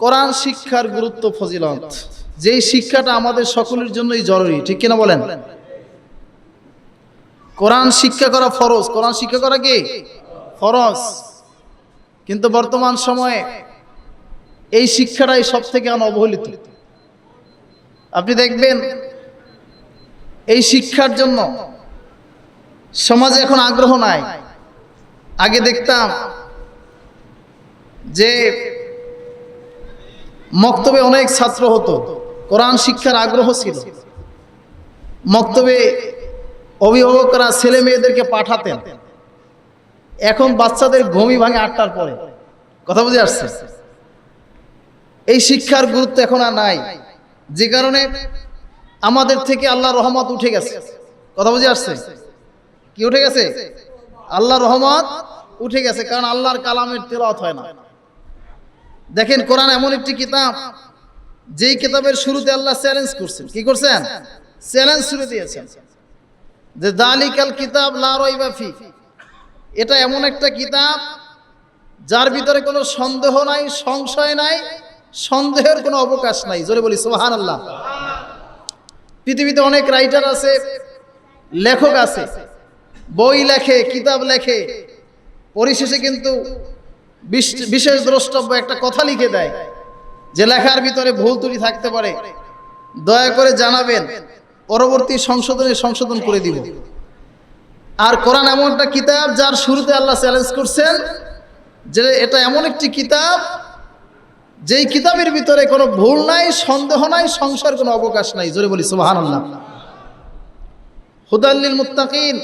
কোরআন শিক্ষার গুরুত্ব, ফজিলত। যেই শিক্ষাটা আমাদের সকলের জন্যই জরুরি, ঠিক কিনা বলেন? কোরআন শিক্ষা করা ফরজ। কোরআন শিক্ষা করা কি? ফরজ। কিন্তু বর্তমান সময়ে এই শিক্ষাটাই সব থেকে অবহেলিত আপনি দেখবেন, এই শিক্ষার জন্য সমাজে এখন আগ্রহ নাই। আগে দেখতাম যে মক্তবে অনেক ছাত্র হতো, কোরআন শিক্ষার আগ্রহ ছিল। মক্তবে অভিভাবকরা ছেলে মেয়েদেরকে পাঠাতেন। এখন বাচ্চাদের ঘমি ভাঙে আটটার পরে। কথা বুঝে আসছে? এই শিক্ষার গুরুত্ব এখন আর নাই। যে কারণে আমাদের থেকে আল্লাহ রহমত উঠে গেছে। কথা বুঝে আসছে? কি উঠে গেছে? আল্লাহ রহমত উঠে গেছে, কারণ আল্লাহর কালামের তেলাওয়াত হয় না। দেখেন কোরআন এমন একটি কিতাব, যেই কিতাবের শুরুতে আল্লাহ চ্যালেঞ্জ করছেন। কি করছেন? চ্যালেঞ্জ শুরু দিয়েছেন। যে দালিকাল কিতাব লা রাইবা ফি। এটা এমন একটা কিতাব, যার ভিতরে কোনো সন্দেহ নাই, সংশয় নাই, সন্দেহের কোনো অবকাশ নাই। জোরে বলি সুবাহান আল্লাহ পৃথিবীতে অনেক রাইটার আছে, লেখক আছে, বই লেখে, কিতাব লেখে, পরিশেষে কিন্তু বিশেষ দ্রষ্টব্য একটা কথা লিখে দেয় যে লেখার ভিতরে ভুল ত্রুটি থাকতে পারে। দয়া করে জানাবেন, পরবর্তী সংশোধনে সংশোধন করে দিব। আর কোরআন এমন একটা কিতাব যার শুরুতে আল্লাহ চ্যালেঞ্জ করছেন যে এটা এমন একটি কিতাব, যেই কিতাবের ভিতরে কোনো ভুল নাই, সন্দেহ নাই, সংসার কোনো অবকাশ নাই। জোরে বলি সুবাহান আল্লাহ হুদাল্লিল মুত্তাকিন।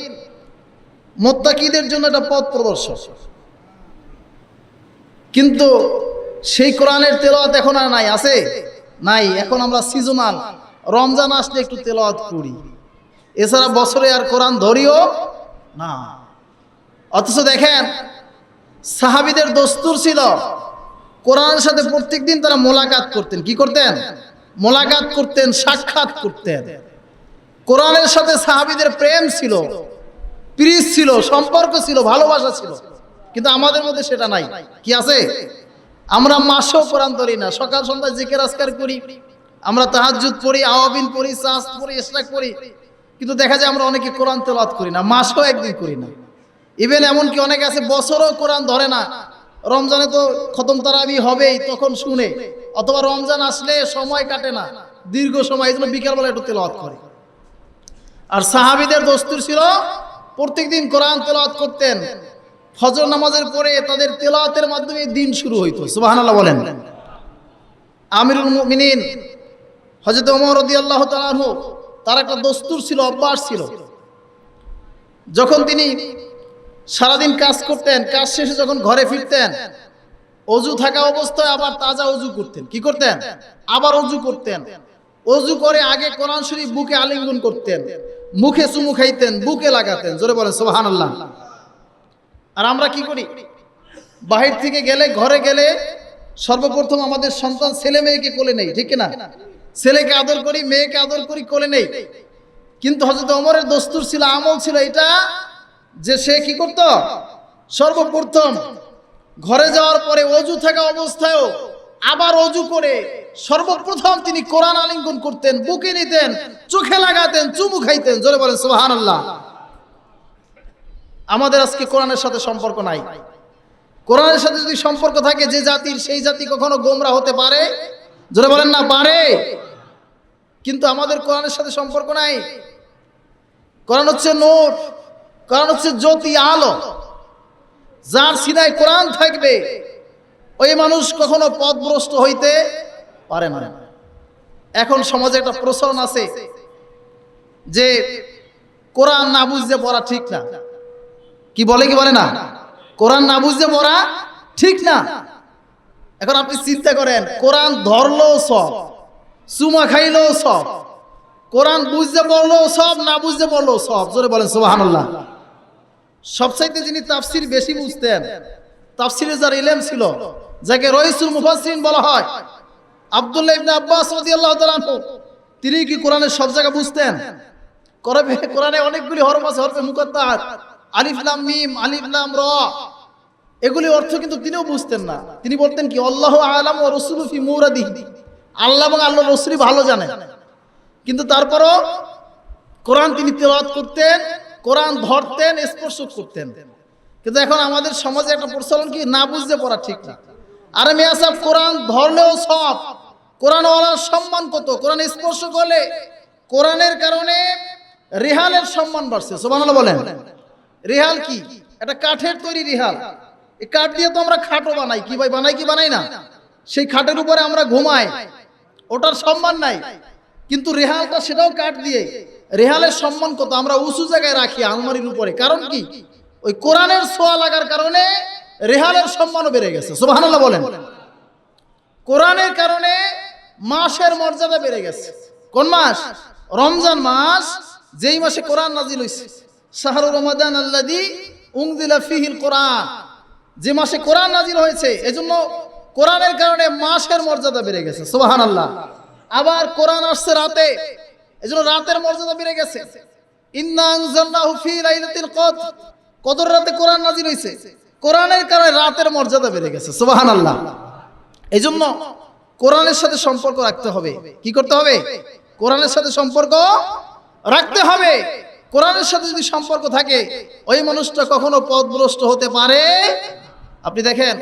মোত্তাকিদের জন্য এটা পথ প্রদর্শক। কিন্তু সেই কোরআনের তেলাওয়াত এখন আর নাই, আছে? নাই, এখন আমরা সিজনাল রমজান আসলে একটু তেলাওয়াত করি। এছাড়া বছরে আর কোরআন ধরিও না। অথচ দেখেন, সাহাবিদের দস্তুর ছিল, কোরআনের সাথে প্রত্যেক দিন তারা মোলাকাত করতেন। কি করতেন? মোলাকাত করতেন, সাক্ষাৎ করতেন। কোরআনের সাথে সাহাবিদের প্রেম ছিল পিরিস ছিল, সম্পর্ক ছিল, ভালোবাসা ছিল। কিন্তু আমাদের মধ্যে সেটা নাই। কি আছে? আমরা মাসেও কোরআন ধরি না। সকাল সন্ধ্যা জিকের, আজকার করি। আমরা তাহাজ্জুদ পড়ি আওয়াবিন পড়ি চাষ পড়ি ইসরাক পড়ি। কিন্তু দেখা যায় আমরা অনেকে কোরআন তেলাওয়াত করি না। মাসও একদিন করি না। ইভেন এমনকি অনেকে আছে, বছরও কোরআন ধরে না। রমজানে তো খতম তারাবি হবেই, তখন শুনে। অথবা রমজান আসলে সময় কাটে না। দীর্ঘ সময়, এই জন্য বিকালবেলা একটু তেলাওয়াত করে। আর সাহাবিদের দস্তুর ছিল, প্রত্যেকদিন কোরআন তেলাওয়াত করতেন। ফজর নামাজের পরে তাদের তেলাওয়াতের মাধ্যমে দিন শুরু হইতো। সুবহানাল্লাহ বলেন। আমিরুল মুমিনিন, হযরত ওমর রাদিয়াল্লাহু তাআলা তার একটা দস্তুর ছিল, অভ্যাস ছিল। যখন তিনি সারাদিন কাজ করতেন, কাজ শেষে যখন ঘরে ফিরতেন, অজু থাকা অবস্থায় আবার তাজা অজু করতেন। কি করতেন? আবার অজু করতেন। অজু করে আগে কোরআন শরীফ বুকে আলিঙ্গন করতেন। মুখে চুমু খাইতেন, বুকে লাগাতেন। জোরে বলেন, সুবহানাল্লাহ। আর আমরা কি করি? বাহির থেকে গেলে, ঘরে গেলে সর্বপ্রথম আমাদের সন্তান ছেলে মেয়েকে কোলে নেই, ঠিক না ছেলেকে আদর করি, মেয়েকে আদর করি, কোলে নেই। কিন্তু হজরত অমরের দস্তুর ছিল, আমল ছিল এটা যে সে কি করত? সর্বপ্রথম ঘরে যাওয়ার পরে অজু থাকা অবস্থায়ও আবার অজু করে সর্বপ্রথম তিনি কোরআন আলিঙ্গন করতেন, বুকে নিতেন, চোখে লাগাতেন, চুমু খাইতেন, জোরে বলেন সুবহানাল্লাহ। আমাদের আজকে কোরআনের সাথে সম্পর্ক নাই। কোরআনের সাথে যদি সম্পর্ক থাকে, যে জাতির সেই জাতি কখনো গোমরা হতে পারে? জোরে বলেন না, পারে। কিন্তু আমাদের কোরআনের সাথে সম্পর্ক নাই। কোরআন হচ্ছে নোট কোরআন হচ্ছে জ্যোতি, আলো। যার সিনায় কোরআন থাকবে, ওই মানুষ কখনো পথভ্রষ্ট হইতে পারে না। এখন সমাজে একটা প্রচলন আছে যে কোরআন না বুঝতে পড়া ঠিক না। বলে, কি বলে না? কোরআন না বুঝতে পড়া ঠিক না। এখন আপনি চিন্তা করেন, কোরআন ধরলো সব, চুমা খাইলো সব, কোরআন বুঝতে পড়লেও সব, না বুঝতে পড়লেও সব। জোরে বলেন, সুবহানাল্লাহ। সবচাইতে যিনি তাফসির বেশি বুঝতেন, তাফসিরে যার ইলেম ছিল, যাকে রইসুল মুফাসসিরিন বলা হয়, আব্দুল্লাহ ইবনে আব্বাস রাদিয়াল্লাহু তাআলা তিনি কি কোরআনের সব জায়গা বুঝতেন? কোরআনে কোরআনে অনেকগুলি হরফ আছে, হরফে মুকদ্দার। আলিফ লাম মিম, আলিফ লাম র। এগুলি অর্থ কিন্তু তিনিও বুঝতেন না। তিনি বলতেন কি, আল্লাহ আলাম ও রসুলফি মৌরাদি আল্লাহ এবং আল্লাহ রসুলি ভালো জানেন কিন্তু তারপরও কোরআন তিনি তেলাওয়াত করতেন, কোরআন ধরতেন, স্পর্শ করতেন। কিন্তু এখন আমাদের সমাজে একটা প্রচলন কি, না বুঝতে পড়া ঠিক না। আরে মেয়া সাহেব, কোরআন ধরলেও সব। কোরআনওয়ালার সম্মান কত? কোরআন স্পর্শ করলে কোরআনের কারণে রেহালের সম্মান বাড়ছে। সোমানাল্লাহ বলেন। রেহাল কি? একটা কাঠের তৈরি রেহাল। এই কাঠ দিয়ে তো আমরা খাটও বানাই, কি ভাই, বানাই কি বানাই না? সেই খাটের উপরে আমরা ঘুমাই, ওটার সম্মান নাই। কিন্তু রেহালটা সেটাও কাঠ দিয়ে। রেহালের সম্মান কত? আমরা উঁচু জায়গায় রাখি আলমারির উপরে। কারণ কি? ওই কোরআনের ছোঁয়া লাগার কারণে রেহালের সম্মানও বেড়ে গেছে। সুবহানাল্লাহ বলেন। কোরআনের কারণে মাসের মর্যাদা বেড়ে গেছে। কোন মাস? রমজান মাস, যেই মাসে কোরআন নাজিল হইছে। শাহরু রমাদান আল্লাদি উংদিলা ফিহিল কোরআন। যে মাসে কোরআন নাজিল হয়েছে, এজন্য কোরআনের কারণে মাসের মর্যাদা বেড়ে গেছে সুবাহান আল্লাহ আবার কোরআন আসছে রাতে, এজন্য রাতের মর্যাদা বেড়ে গেছে। কদর। রাতে কোরআন নাজিল হয়েছে। কোরআনের কারণে রাতের মর্যাদা বেড়ে গেছে, সুবহানাল্লাহ। এই জন্য কোরআনের সাথে সম্পর্ক রাখতে হবে। কি করতে হবে? কোরআনের সাথে সম্পর্ক রাখতে হবে। কোরআনের সাথে যদি সম্পর্ক থাকে, ওই মানুষটা কখনো পথভ্রষ্ট হতে পারে? আপনি দেখেন,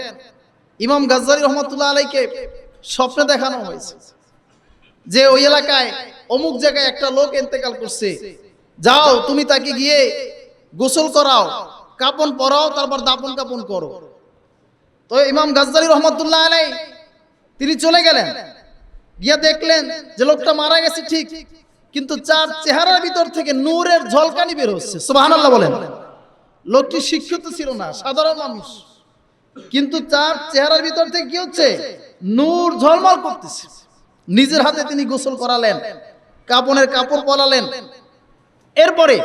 ইমাম গাজ্জারি রহমতুল্লাহ আলাইকে স্বপ্নে দেখানো হয়েছে যে ওই এলাকায় অমুক জায়গায় একটা লোক ইন্তেকাল করছে। যাও, তুমি তাকে গিয়ে গোসল করাও, কাপন পরাও, তারপর দাপন কাপন করো। তো ইমাম গাজ্জালি রহমতুল্লাহ আলাই, তিনি চলে গেলেন। গিয়া দেখলেন যে লোকটা মারা গেছে ঠিক। কিন্তু চার চেহারার ভিতর থেকে নূরের ঝলকানি বের হচ্ছে, সুবহানাল্লাহ বলেন। লোকটি শিক্ষিত ছিল না, সাধারণ মানুষ। কিন্তু তার চেহারার ভিতর থেকে কি হচ্ছে? নূর ঝলমল করতেছে। নিজের হাতে তিনি গোসল করালেন, কাপনের কাপড় পরালেন। এরপরে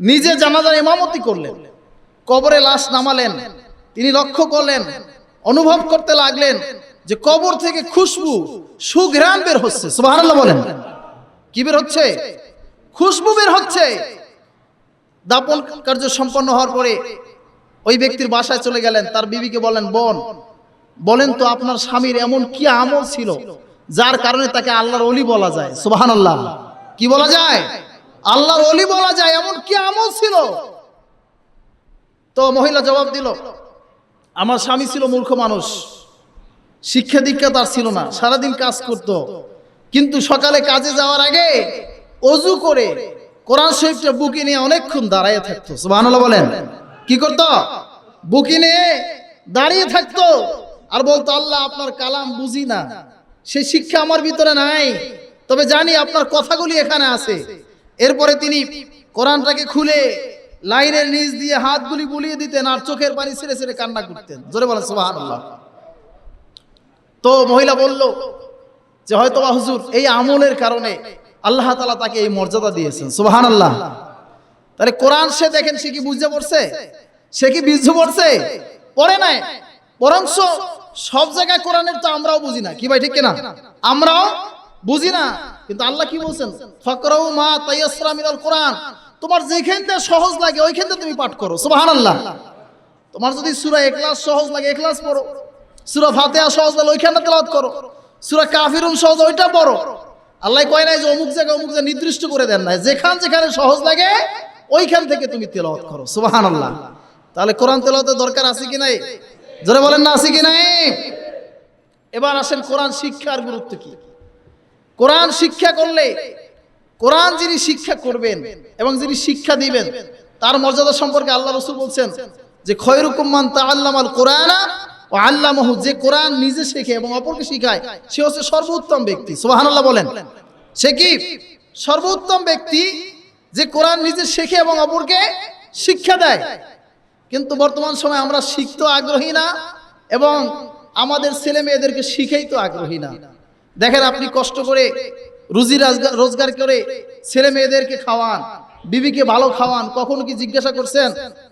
নিজে জানাজার ইমামতি করলেন, কবরে লাশ নামালেন, তিনি লক্ষ্য করলেন, অনুভব করতে লাগলেন যে কবর থেকে খুশবু, সুঘ্রাণ বের হচ্ছে, সুবহানাল্লাহ বলেন। কি বের হচ্ছে? খুশবু বের হচ্ছে। দাপন কার্য সম্পন্ন হওয়ার পরে ওই ব্যক্তির বাসায় চলে গেলেন। তার বিবিকে বলেন, বোন, বলেন তো আপনার স্বামীর এমন কি আমল ছিল যার কারণে তাকে আল্লাহর অলি বলা যায়? সুবাহান আল্লাহ কি বলা যায়? আল্লাহর অলি বলা যায়, এমন কি আমল ছিল? তো মহিলা জবাব দিল, আমার স্বামী ছিল মূর্খ মানুষ। শিক্ষা দীক্ষা তার ছিল না। সারাদিন কাজ করত। কিন্তু সকালে কাজে যাওয়ার আগে অজু করে কোরআন শরীফটা বুকে নিয়ে অনেকক্ষণ দাঁড়াইয়ে থাকতো। সুবহানাল্লাহ বলেন। কি করত? বুকে নিয়ে দাঁড়িয়ে থাকতো। আর বলতো, আল্লাহ, আপনার কালাম বুঝি না। সেই শিক্ষা আমার ভিতরে নাই। তবে জানি আপনার কথাগুলি এখানে আছে। এরপরে তিনি কোরআনটাকে খুলে লাইনের নিচ দিয়ে হাতগুলি বুলিয়ে দিতেন আর চোখের পানি ছেড়ে ছেড়ে কান্না করতেন। জোরে বলেন, সুবহানাল্লাহ। তো মহিলা বলল যে হয়তো বা হুজুর, এই আমলের কারণে আল্লাহ তালা তাকে এই মর্যাদা দিয়েছেন। সুবাহান আল্লাহ তাহলে কোরআন সে দেখেন, সে কি বুঝতে পড়ছে? সে কি বুঝতে পড়ছে? পড়ে নাই। বরংশ সব জায়গায় কোরআনের তো আমরাও বুঝি না। কি ভাই, ঠিক কিনা? আমরাও বুঝি না। কিন্তু আল্লাহ কি বলছেন? ফকরাউ মা তাইয়াসরা মিনাল কোরআন। তোমার যেখান থেকে সহজ লাগে, ওইখান থেকে তুমি পাঠ করো। সুবাহান আল্লাহ তোমার যদি সুরা ইখলাস সহজ লাগে, ইখলাস পড়ো। সুরা ফাতিহা সহজ লাগে ওইখানটা তেলাওয়াত করো। সূরা কাফিরুন সহজ, ওইটা পড়ো আল্লাহ কয় নাই যে অমুক জায়গায় অমুক জায়গায় নির্দিষ্ট করে দেন নাই। যেখান যেখানে সহজ লাগে, ওইখান থেকে তুমি তেলাওয়াত করো। সুবহানাল্লাহ। তাহলে কোরআন তেলাওয়াতের দরকার আছে কি নাই? জোরে বলেন না, আছে কি নাই? এবার আসেন কোরআন শিক্ষার গুরুত্ব কি? কোরআন শিক্ষা করলে, কোরআন যিনি শিক্ষা করবেন এবং যিনি শিক্ষা দিবেন, তার মর্যাদা সম্পর্কে আল্লাহ রসুল বলছেন যে খয়রুকুম্মান তা আল্লামাল কোরআনা ও আল্লামহু যে কোরআন নিজে শেখে এবং অপরকে শিখায়, সে হচ্ছে সর্বোত্তম ব্যক্তি। সোহানাল্লাহ বলেন। সে কি? সর্বোত্তম ব্যক্তি যে কোরআন নিজে শেখে এবং অপরকে শিক্ষা দেয়। কিন্তু বর্তমান সময় আমরা শিখতে আগ্রহী না এবং আমাদের ছেলে মেয়েদেরকে শিখেই তো আগ্রহী না। দেখেন আপনি কষ্ট করে রুজি রোজগার করে ছেলে মেয়েদেরকে খাওয়ান, বিবিকে ভালো খাওয়ান, কখন কি জিজ্ঞাসা করছেন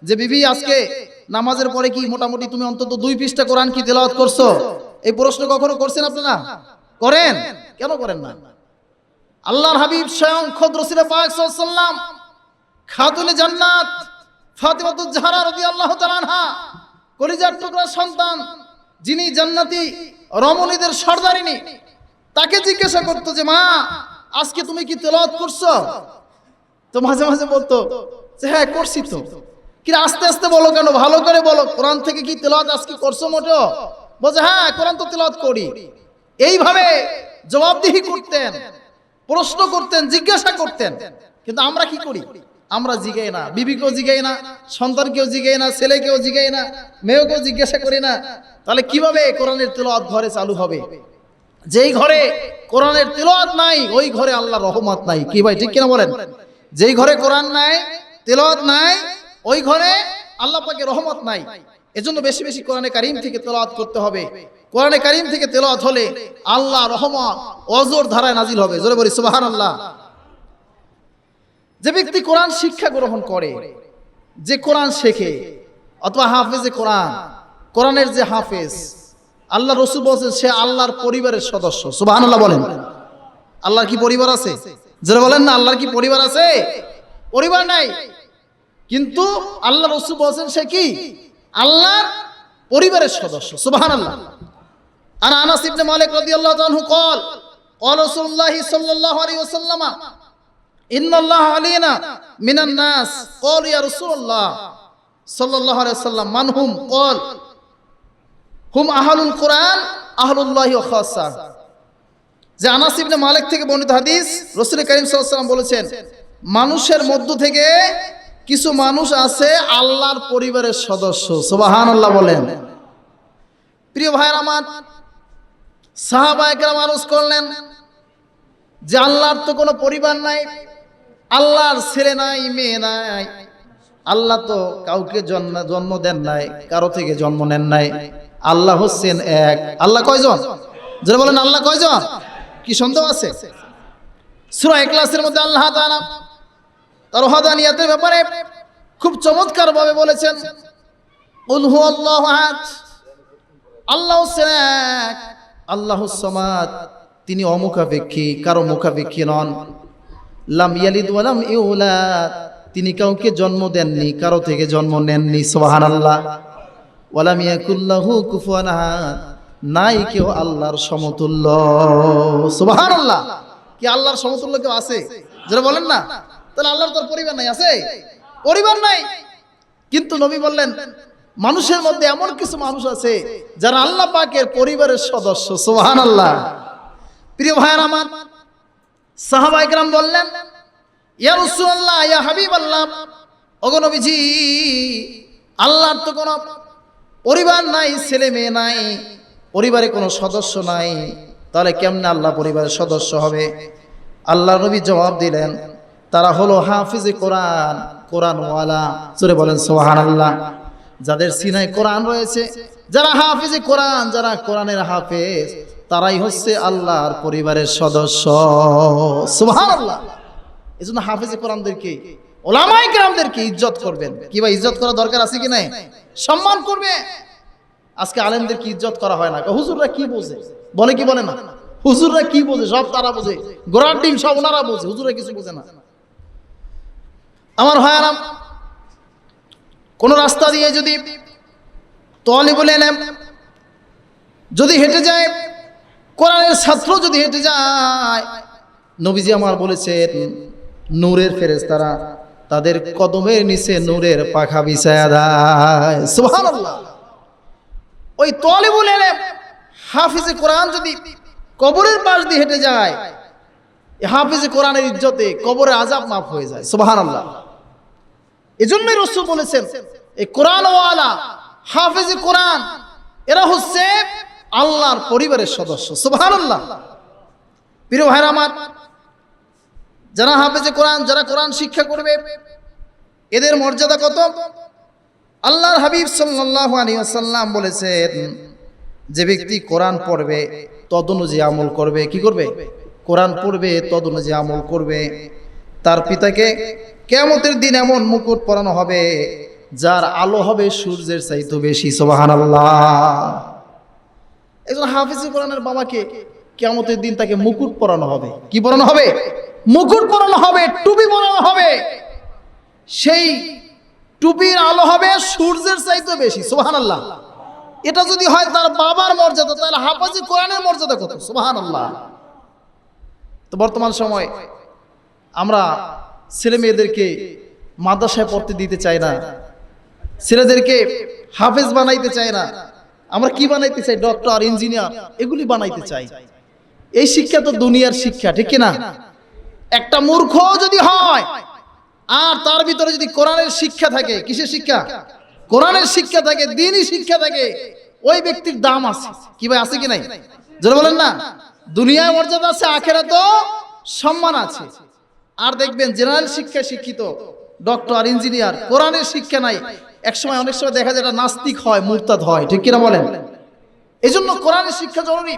যে, বিবি, আজকে নামাজের পরে কি মোটামুটি তুমি অন্তত দুই পৃষ্ঠা কোরআন কি তেলাওয়াত করছ? এই প্রশ্ন কখনো করছেন আপনারা করেন? কেন করেন না? আল্লাহর হাবিব স্বয়ং খোদ রসিলে পাক সাল্লাম খাতুনে জান্নাত ফাতিমাতুজ জাহরা রাদিয়াল্লাহু তাআলা আনহা, কলিজার টুকরা সন্তান, যিনি জান্নাতি রমণীদের সর্দারিনী, তাকে জিজ্ঞাসা করতো যে, মা, আজকে তুমি কি তেলাওয়াত করছ? তো মাঝে মাঝে বলতো যে হ্যাঁ করছি তো। কি আস্তে আস্তে বলো কেন? ভালো করে বলো। কোরআন থেকে কি তেলাওয়াত আজকে করছ মোটো বলছে হ্যাঁ কোরআন তো তেলাওয়াত করি। এইভাবে জবাবদিহি করতেন, প্রশ্ন করতেন, জিজ্ঞাসা করতেন। কিন্তু আমরা কি করি? আমরা জিগাই না। বিবি বিবিকেও জিগাই না সন্তান সন্তানকেও জিগাই না ছেলে ছেলেকেও জিগাই না, মেয়েকেও জিজ্ঞাসা করি না। তাহলে কীভাবে কোরআনের তেলাওয়াত ঘরে চালু হবে? যেই ঘরে কোরআনের তেলাওয়াত নাই, ওই ঘরে আল্লাহ রহমত নাই। কি ভাই, ঠিক কিনা বলেন? যেই ঘরে কোরআন নাই, তেলাওয়াত নাই ওই ঘরে আল্লাহ পাকে রহমত নাই। এজন্য বেশি বেশি কোরআনে কারিম থেকে তেলাওয়াত করতে হবে। কোরআনে কারিম থেকে তেলাওয়াত হলে আল্লাহ রহমত অজর ধারায় নাজিল হবে। জোরে বলি, সুবহানাল্লাহ। যে ব্যক্তি কোরআন শিক্ষা গ্রহণ করে, যে কোরআন শেখে, অথবা হাফেজে কোরআন, কোরআনের যে হাফেজ, আল্লাহ রসুল বলছেন, সে আল্লাহর পরিবারের সদস্য। সুবাহ বলেন। আল্লাহর কি পরিবার আছে? যারা বলেন না, আল্লাহর কি পরিবার আছে? পরিবার নাই। কিন্তু আল্লাহ রসুল বলছেন সে কি আল্লাহর পরিবারের সদস্য সুবাহ আল্লাহ আর আনাস ইবনে মালিক রাদিয়াল্লাহু তাআলা قال قال رسول الله صلى الله عليه وسلم إن الله علينا من الناس قال يا رسول الله صلى الله عليه وسلم من هم قال হুম আহলুল কোরআন আহলুল্লাহ খাসা যে আনাস ইবনে মালিক থেকে বর্ণিত হাদিস রাসূল করিম সাল্লাল্লাহু আলাইহি সাল্লাম বলেছেন মানুষের মধ্য থেকে কিছু মানুষ আছে আল্লাহর পরিবারের সদস্য, সুবহানাল্লাহ বলেন। প্রিয় ভাইয়ের আমার, সাহাবা একরাম আরজ করলেন যে আল্লাহর তো কোনো পরিবার নাই, আল্লাহর ছেলে নাই, মেয়ে নাই, আল্লাহ তো কাউকে জন্ম জন্ম দেন নাই, কারও থেকে জন্ম নেন নাই। আল্লাহ হচ্ছেন এক। আল্লাহ কয়জন? যারা বলেন, আল্লাহ কয়জন? কি সন্দেহ আছে? সুরা এক ক্লাসের মধ্যে আল্লাহ তাআলা তার হদানিয়াতের ব্যাপারে খুব চমৎকার ভাবে বলেছেন, কুল আল্লাহ আল্লাহ হচ্ছেন আল্লাহ সমাদ, তিনি অমুখাপেক্ষী, কারও মুখাপেক্ষী নন। লাম ইয়ালিদ ওয়ালাম ইউলাদ, তিনি কাউকে জন্ম দেননি, কারও থেকে জন্ম নেননি, সুবহানাল্লাহ। ওয়ালাম ইয়াকুল্লাহু কুফুয়ান নাই কেউ আল্লাহর সমতুল্য, সুবহানাল্লাহ। কি আল্লাহর সমতুল্য কেউ আছে? যারা বলেন না? তাহলে আল্লাহর তোর পরিবার নাই, আছে? পরিবার নাই। কিন্তু নবী বললেন, মানুষের মধ্যে এমন কিছু মানুষ আছে যারা আল্লাহ পাকের পরিবারের সদস্য, সুবহানাল্লাহ। প্রিয় ভাইয়ের আমার, সাহাবা একরাম বললেন, ইয়া রাসূলুল্লাহ, ইয়া হাবিবাল্লাহ, ওগো নবীজি, আল্লাহর তো কোনো পরিবার নাই, ছেলে মেয়ে নাই, পরিবারে কোনো সদস্য নাই। তাহলে কেমনে আল্লাহ পরিবারের সদস্য হবে? আল্লাহ নবী জবাব দিলেন তারা হলো হাফিজে কোরআন, কোরআনওয়ালা। চলে বলেন সোহান যাদের সিনায় কোরআন রয়েছে, যারা হাফিজে কোরআন, যারা কোরআনের হাফেজ, তারাই হচ্ছে আল্লাহর পরিবারের সদস্য। সুবহান আল্লাহ এই জন্য হাফিজে কোরআনদেরকে ওলামাই গ্রামদেরকে ইজ্জত করবেন। কি ভাই, ইজ্জত করা দরকার আছে কি নাই? সম্মান করবে আজকে আলেমদেরকে ইজ্জত করা হয় না। হুজুররা কি বোঝে? বলে কি বলে না? হুজুররা কি বোঝে? সব তারা বোঝে। গোড়ার ডিম সব ওনারা বোঝে। হুজুররা কিছু বোঝে না। আমার হয় আরাম কোন রাস্তা দিয়ে যদি তলি বলে নেন যদি হেঁটে যায়, কোরআনের ছাত্র যদি হেঁটে যায়, নবীজি আমার বলেছেন, নূরের ফেরেশতারা তাদের কদমের নিচে নূরের পাখা বিছায়া দেয়। সুবহানাল্লাহ। ওই তলিবুল এলেম হাফিজে কোরআন যদি কবরের পাশ দিয়ে হেঁটে যায় হাফিজে কোরআনের ইজ্জতে কবরের আজাব মাফ হয়ে যায়, সুবহানাল্লাহ। এজন্যই রসুল বলেছেন, এই কোরআনওয়ালা, হাফিজে কোরআন, এরা হচ্ছে আল্লাহর পরিবারের সদস্য, সুবহানাল্লাহ। প্রিয় ভাইরা আমার, যারা হাফেজে কোরআন, যারা কোরআন শিক্ষা করবে, এদের মর্যাদা কত? আল্লাহর হাবিব আলাইহি বলেছেন, যে ব্যক্তি কোরআন পড়বে, তদনুযায়ী আমল করবে, কি করবে? কোরআন পড়বে তদ অনুযায়ী আমল করবে। তার পিতাকে কেয়ামতের দিন এমন মুকুট পরানো হবে, যার আলো হবে সূর্যের চাইতে বেশি, সুবহানাল্লাহ। একজন হাফিজে কোরআনের বাবাকে কেয়ামতের দিন তাকে মুকুট পরানো হবে। কি পরানো হবে? মুকুট পরানো হবে, টুপি পরানো হবে। সেই টুপির আলো হবে সূর্যের চাইতে বেশি সুবাহান আল্লাহ এটা যদি হয় তার বাবার মর্যাদা, তাহলে হাফাজি কোরআনের মর্যাদা কত? সুবাহান আল্লাহ তো বর্তমান সময় আমরা ছেলে মেয়েদেরকে মাদ্রাসায় পড়তে দিতে চাই না। ছেলেদেরকে হাফেজ বানাইতে চাই না। আমরা কি বানাইতে চাই? ডক্টর, ইঞ্জিনিয়ার, এগুলি বানাইতে চাই। এই শিক্ষা তো দুনিয়ার শিক্ষা, ঠিক না একটা মূর্খ যদি হয়, আর তার ভিতরে যদি কোরআনের শিক্ষা থাকে, কিসের শিক্ষা? কোরআনের শিক্ষা থাকে, দিনই শিক্ষা থাকে। ওই ব্যক্তির দাম আছে। কি ভাই, আছে কি নাই? যারা বলেন না? দুনিয়ায় মর্যাদা আছে আখেরা তো সম্মান আছে। আর দেখবেন জেনারেল শিক্ষায় শিক্ষিত, ডক্টর ইঞ্জিনিয়ার, কোরআনের শিক্ষা নাই। একসময় অনেক সময় দেখা যায় নাস্তিক হয়, মুরতাদ হয়, ঠিক কিনা বলেন? এই জন্য কোরআনের শিক্ষা জরুরি।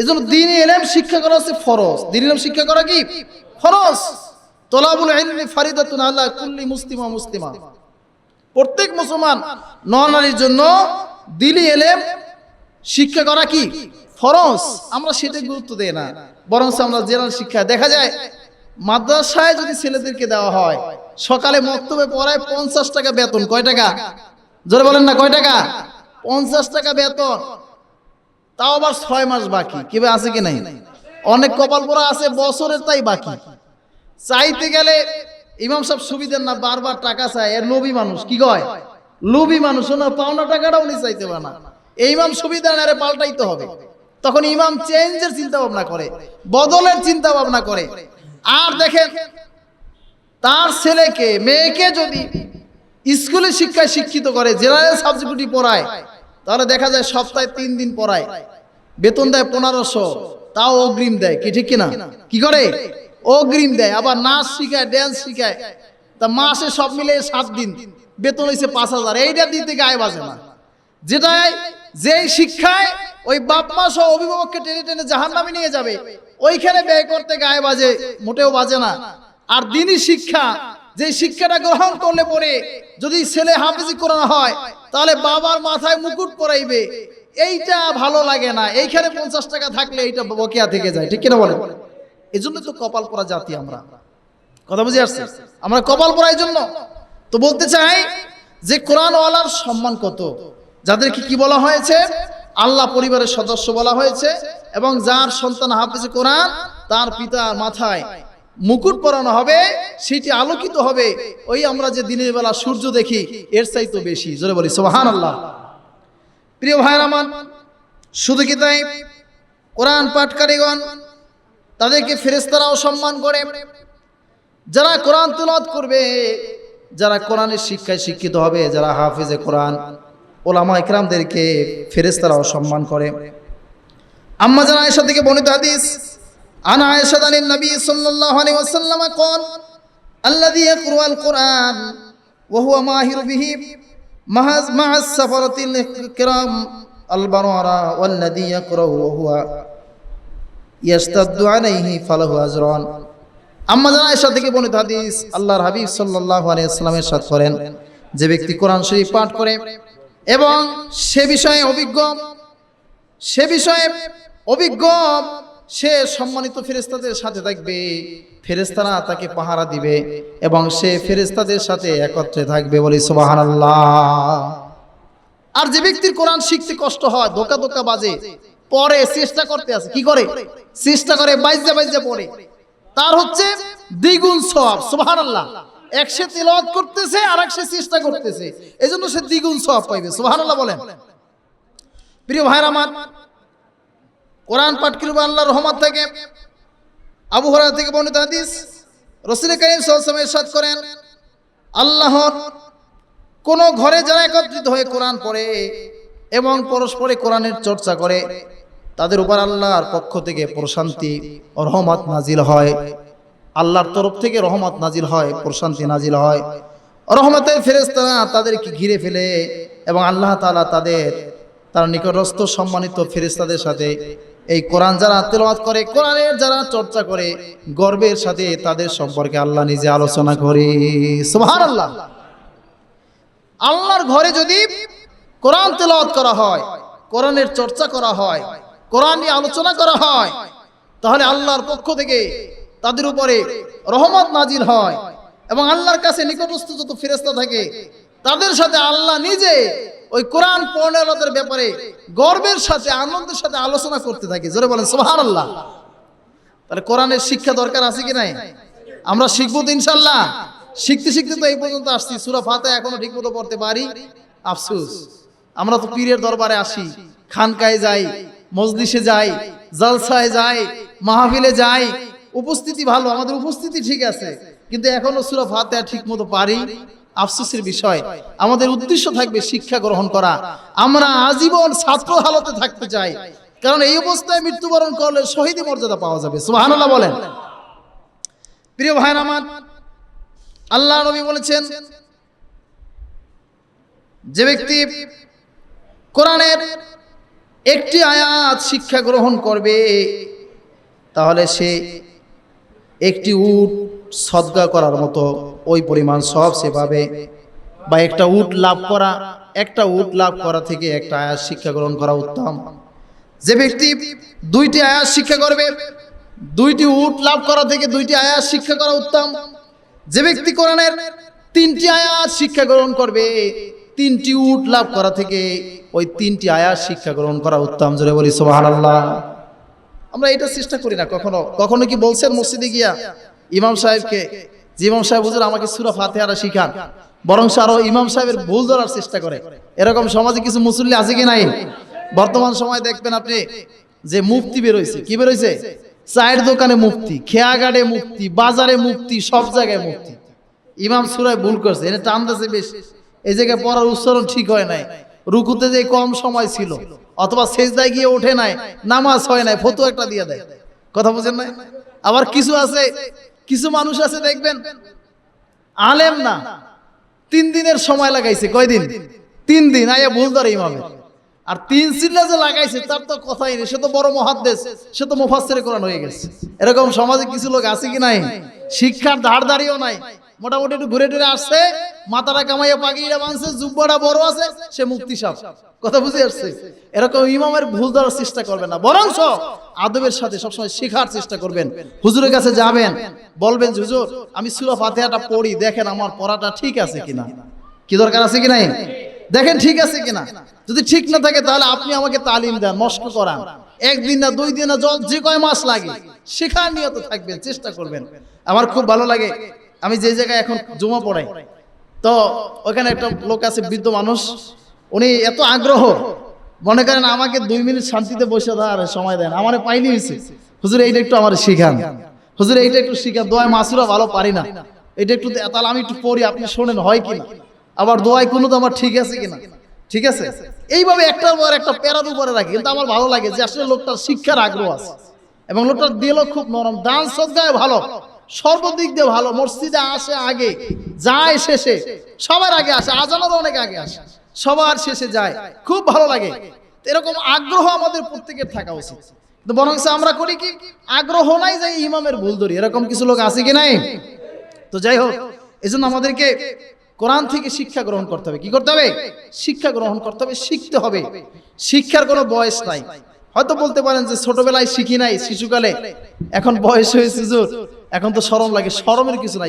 এই জন্য দিন এলেম শিক্ষা করা হচ্ছে ফরজ। দিন এলেম শিক্ষা করা কি? ফরজ। তোলাবুল ইলমি ফারিদাতুন আল্লাহ কুল্লি মুসলিমা মুসলিমা। প্রত্যেক মুসলমান নরনারীর জন্য দিলি এলেম শিক্ষা করা কি? ফরজ, আমরা সেটা গুরুত্ব দেই না। বরং আমরা জেনারেল শিক্ষা, দেখা যায়, মাদ্রাসায় যদি ছেলেদেরকে দেওয়া হয়, সকালে মক্তবে পড়ায় পঞ্চাশ টাকা বেতন, কয় টাকা? জোরে বলেন না, কয় টাকা? পঞ্চাশ টাকা বেতন। তাও আবার ছয় মাস বাকি কীভাবে আছে কি নাই? অনেক কপাল পরা আছে, বছরের তাই বাকি। চাইতে গেলে ইমাম সাহেব সুবিধার না, বারবার টাকা চায়, এর লোভী মানুষ, কি কয়? লোভী মানুষ না, পাওনা টাকাটা উনি চাইতে পারে না। এই সুবিধা না পাল্টাইতে হবে। তখন ইমাম চেঞ্জের চিন্তা ভাবনা করে, বদলের চিন্তা ভাবনা করে। আর দেখেন, তার ছেলেকে, মেয়েকে যদি স্কুলে শিক্ষায় শিক্ষিত করে, জেনারেল সাবজেক্টটি পড়ায়, তাহলে দেখা যায় সপ্তাহে তিন দিন পড়ায়। বেতন দেয় পনেরোশো, তাও অগ্রিম দেয়, কি ঠিক কিনা? কি করে? অগ্রিম দেয়, আবার নাচ শিখায় ড্যান্স শিখায়। তা মাসে সব মিলে সাত দিন, বেতন হয়েছে পাঁচ হাজার। এইটা দিতে গায়ে বাজে না। যেটাই, যেই শিক্ষায় ওই বাপ মা সহ অভিভাবককে টেনে টেনে জাহান নামে নিয়ে যাবে। ওইখানে ব্যয় করতে গায়ে বাজে, মোটেও বাজে না। আর দিনই শিক্ষা যে শিক্ষাটা গ্রহণ করলে পরে যদি ছেলে হাফিজি করানো হয়, তাহলে বাবার মাথায় মুকুট পরাইবে। এইটা ভালো লাগে না। এইখানে পঞ্চাশ টাকা থাকলে এইটা বকেয়া থেকে যায়। ঠিক কিনা বলেন? এই জন্য তো কপাল পরা জাতি আমরা। কথা বুঝে আসছে? আমরা কপাল পরা এই জন্য। তো বলতে চাই যে কোরআনওয়ালার সম্মান কত? যাদেরকে কি বলা হয়েছে? আল্লাহ পরিবারের সদস্য বলা হয়েছে এবং যার সন্তান হাফিজে কোরআন, তার পিতার মাথায় মুকুট পরানো হবে, সেটি আলোকিত হবে। ওই আমরা যে দিনের বেলা সূর্য দেখি, এর চাইতো বেশি। জোরে বলি সোহান আল্লাহ প্রিয় ভাইয়ের আমার, শুধু কি তাই? কোরআন পাঠকারীগণ, তাদেরকে ফেরেস্তারাও সম্মান করে। যারা কোরআন তুলাত করবে, যারা কোরআনের শিক্ষায় শিক্ষিত হবে, যারা হাফিজে কোরআন ওলামা ইকরামদেরকে ফেরেস্তারাও সম্মান করে। আম্মা জান আয়েশা থেকে বনিত হাদিস, আনা আয়েশা দানিন নবী সাল্লাল্লাহু আলাইহি ওয়াসাল্লাম কোন, আল্লাযী ইয়াকরাউল কুরআন ওয়া হুয়া মাহির বিহি মাহাজ মাআস সাফারাতিল ইকরাম আল বারারা ওয়াল্লাযী ইয়াকরাউ ওয়া হুয়া ইয়াসতাদু আলাইহি ফালাহু আজরান। আম্মা জান আয়েশা থেকে বনিত হাদিস, আল্লাহর হাবিব সাল্লাল্লাহু আলাইহি ওয়াসাল্লাম সাথে করেন। যে ব্যক্তি কোরআন শরীফ পাঠ করে এবং সে বিষয়ে অভিজ্ঞ, সে বিষয়ে অভিজ্ঞ, সে সম্মানিত ফেরেস্তাদের সাথে থাকবে ফেরেস্তারা তাকে পাহারা দিবে এবং সে ফেরেস্তাদের সাথে একত্রে থাকবে বলি সুবাহান আর যে ব্যক্তির কোরআন শিখতে কষ্ট হয়, ধোকা ধোকা বাজে, পরে চেষ্টা করতে আছে কি করে? চেষ্টা করে বাইজে বাইজে পড়ে। তার হচ্ছে দ্বিগুণ সব সুবাহান আল্লাহ এক সে তেলাওয়াত করতেছে আর এক সে চেষ্টা করতেছে। এই জন্য সে দ্বিগুণ সব পাইবে সুবাহান আল্লাহ বলেন। প্রিয় ভাইরা আমার, কোরআন পাঠ করবে আল্লাহ রহমত থেকে। আবু হরা থেকে বর্ণিত হাদিস, রসুল করিম সাল্লামের সাথ করেন আল্লাহর কোন ঘরে যারা একত্রিত হয়ে কোরআন পড়ে এবং পরস্পরে কোরআনের চর্চা করে, তাদের উপর আল্লাহর পক্ষ থেকে প্রশান্তি রহমত নাজিল হয়। আল্লাহর তরফ থেকে রহমত নাজিল হয়, প্রশান্তি নাজিল হয়। রহমতের ফেরেস্তারা তাদেরকে ঘিরে ফেলে এবং আল্লাহ তাআলা তাদের, তার নিকটস্থ সম্মানিত ফেরেস্তাদের সাথে এই কোরআন যারা তেলাওয়াত করে, কোরআনের যারা চর্চা করে, গর্বের সাথে তাদের সম্পর্কে আল্লাহ নিজে আলোচনা করে। সুবহানাল্লাহ। আল্লাহর ঘরে যদি কোরআন তেলাওয়াত করা হয়, কোরআনের চর্চা করা হয়, কোরআন নিয়ে আলোচনা করা হয়, তাহলে আল্লাহর পক্ষ থেকে তাদের উপরে রহমত নাজিল হয় এবং আল্লাহর কাছে নিকটস্থ যত ফেরেস্তা থাকে, তাদের সাথে আল্লাহ নিজে ওই কোরআন পড়নেওয়ালাদের ব্যাপারে গর্বের সাথে, আনন্দের সাথে আলোচনা করতে থাকে। জোরে বলেন সোহার আল্লাহ তাহলে কোরআনের শিক্ষা দরকার আছে কি নাই? আমরা শিখব তো ইনশাল্লাহ শিখতে শিখতে তো এই পর্যন্ত আসছি। সুরা ফাতে এখনও ঠিক মতো পড়তে পারি? আফসুস। আমরা তো পীরের দরবারে আসি। খানকায় যাই, মজলিসে যাই, জলসায় যাই, মাহফিলে যাই উপস্থিতি ভালো, আমাদের উপস্থিতি ঠিক আছে। কিন্তু এখনও সুরা ফাতে ঠিক মতো পারি। আফসোসের বিষয়, আমাদের উদ্দেশ্য থাকবে শিক্ষা গ্রহণ করা। আমরা আজীবন ছাত্র হালতে থাকতে চাই। কারণ এই অবস্থায় মৃত্যুবরণ করলে শহীদ মর্যাদা পাওয়া যাবে। সুবহানাল্লাহ বলেন। প্রিয় ভাইরা আমার, আল্লাহ নবী বলেছেন, যে ব্যক্তি কোরআনের একটি আয়াত শিক্ষা গ্রহণ করবে, তাহলে সে একটি উট সদগা করার মতো ওই পরিমাণ সব সে পাবে বা একটা উট লাভ করা, একটা উট লাভ করা থেকে একটা আয়াত শিক্ষা গ্রহণ করা উত্তম। যে ব্যক্তি দুইটি আয়াত শিক্ষা করবে, দুইটি উট লাভ করা থেকে দুইটি আয়াত শিক্ষা করা উত্তম। যে ব্যক্তি কোরআনের তিনটি আয়াত শিক্ষা গ্রহণ করবে, তিনটি উট লাভ করা থেকে ওই তিনটি আয়াত শিক্ষা গ্রহণ করা উত্তম। জোরে বলি, সুবহানাল্লাহ। আমরা এটা চেষ্টা করি না কখনো। কখনো কি বলছেন মসজিদে গিয়া? ইমাম সাহেবকে, যে ইমাম সাহেব হুজুর আমাকে সুরা ফাতিহাটা শিখান, বরং আরও ইমাম সাহেবের ভুল ধরার চেষ্টা করে। এরকম সমাজে কিছু মুসল্লি আছে কি নাই? বর্তমান সময় দেখবেন আপনি, যে মুফতি বেরোইছে। কি বেরোইছে? চায়ের দোকানে মুফতি, খেয়াঘাটে মুফতি, বাজারে মুফতি, সব জায়গায় মুফতি। ইমাম সুরায় ভুল করছে এটা টানতেছে বেশ। এই জায়গায় পড়ার উচ্চারণ ঠিক হয় নাই। রুকুতে যে কম সময় ছিল, অথবা সেজদায় গিয়ে ওঠে নাই, নামাজ হয় নাই ফটো একটা দিয়ে দেয়। কথা বুঝেন নাই? আবার কিছু আছে, কিছু মানুষ আছে, দেখবেন, আলেম না, তিন দিনের সময় লাগাইছে কয়দিন তিন দিন, আয়া ভুল ধরে ইমামে। আর তিন সিল্লা যে লাগাইছে, তার তো কথাই নেই, সে তো বড় মহাদ্দেশ, সে তো মুফাসসিরে কোরআন হয়ে গেছে। এরকম সমাজে কিছু লোক আছে কি নাই? শিক্ষার ধার দাঁড়িয়েও নাই মোটামুটি একটু ঘুরে টুরে আসছে, মাথাটা কামাইয়া পাগিটা বাঁধছে জুব্বাটা বড় আছে, সে মুক্তি সাপ কথা বুঝে আসছে? এরকম ইমামের ভুল ধরার চেষ্টা করবেন না। বরং আদবের সাথে সবসময় শেখার চেষ্টা করবেন। হুজুরের কাছে যাবেন, বলবেন, হুজুর, আমি সুরা ফাতিহাটা পড়ি, দেখেন আমার পড়াটা ঠিক আছে কিনা? কি দরকার আছে কি নাই? দেখেন ঠিক আছে কিনা? যদি ঠিক না থাকে, তাহলে আপনি আমাকে তালিম দেন, মস্ক করান। একদিন না দুই দিন না য- যে কয় মাস লাগে, শেখার নিয়ত থাকবেন, চেষ্টা করবেন। আমার খুব ভালো লাগে। আমি যে জায়গায় এখন জমা পড়াই, তো ওখানে একটা লোক আছে, বৃদ্ধ মানুষ, উনি এত আগ্রহ, মনে করেন আমাকে দুই মিনিট শান্তিতে বসে দেওয়ার সময় দেন আমার পাইনি হয়েছে। হুজুর, এইটা একটু আমার শিখান। হুজুর, এইটা একটু শিখান। দোয়ায় মাসুরা ভালো পারি না। এটা একটু তাহলে আমি একটু পড়ি, আপনি শোনেন, হয় কিনা আবার দোয়ায় কোনো তো আমার ঠিক আছে কিনা ঠিক আছে? এইভাবে একটার পর একটা প্যারার উপরে রাখি, কিন্তু আমার ভালো লাগে যে আসলে লোকটার শিক্ষার আগ্রহ আছে। এবং লোকটার দিলও খুব নরম দান সজ্জায় ভালো। সর্বদিক দিয়ে ভালো, মসজিদে আসে আগে, যায় শেষে, সবার আগে আসে, আজানোর অনেক আগে আসে, সবার শেষে যায়, খুব ভালো লাগে। এরকম আগ্রহ আমাদের প্রত্যেকের থাকা উচিত। বরং আমরা করি কি, আগ্রহ নাই যে ইমামের ভুল ধরি, এরকম কিছু লোক আছে কি নাই? তো যাই হোক এই আমাদেরকে কোরআন থেকে শিক্ষা গ্রহণ করতে হবে। কি করতে হবে? শিক্ষা গ্রহণ করতে হবে, শিখতে হবে। শিক্ষার কোনো বয়স নাই। হয়তো বলতে পারেন যে ছোটবেলায় শিখি নাই, শিশুকালে। এখন বয়স হয়েছে জোর এখন তো শরম লাগে শরমের কিছু নাই।